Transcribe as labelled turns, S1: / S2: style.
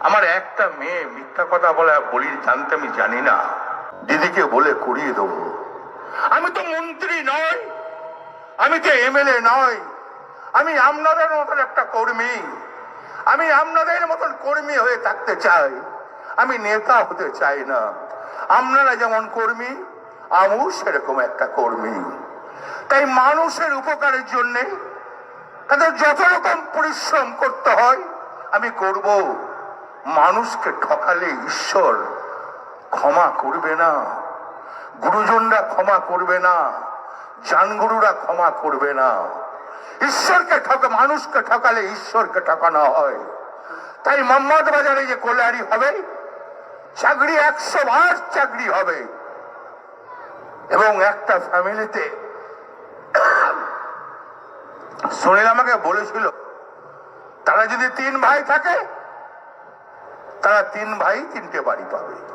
S1: আমার একটা মেয়ে মিথ্যা কথা বলে বলির জানতে আমি জানি না। দিদিকে বলে করিয়ে দেবো। আমি তো মন্ত্রী নয় আমি তো এমএলএ নয় আমি আপনাদের মতন একটা কর্মী। আমি আপনাদের মতন কর্মী হয়ে থাকতে চাই। আমি নেতা হতে চাই না। আপনারা যেমন কর্মী, আমিও সেরকম একটা কর্মী। তাই মানুষের উপকারের জন্যে তাদের যত রকম পরিশ্রম করতে হয়, আমি করব। মানুষকে ঠকালে ঈশ্বর ক্ষমা করবে না। গুরুজনরা ক্ষমা করবে না। জানগুরুরা ক্ষমা করবে না। ঈশ্বরকে ঠকা, মানুষকে ঠকালে ঈশ্বরকে ঠকানো হয়। তাই মোহাম্মদ বাজারে যে কোলারি হবে, চাকরি একশো বার চাকরি হবে। এবং একটা ফ্যামিলিতে সুনীল আমাকে বলেছিল, তারা যদি তিন ভাই থাকে তারা তিন ভাই তিনটে বাড়ি পাবে।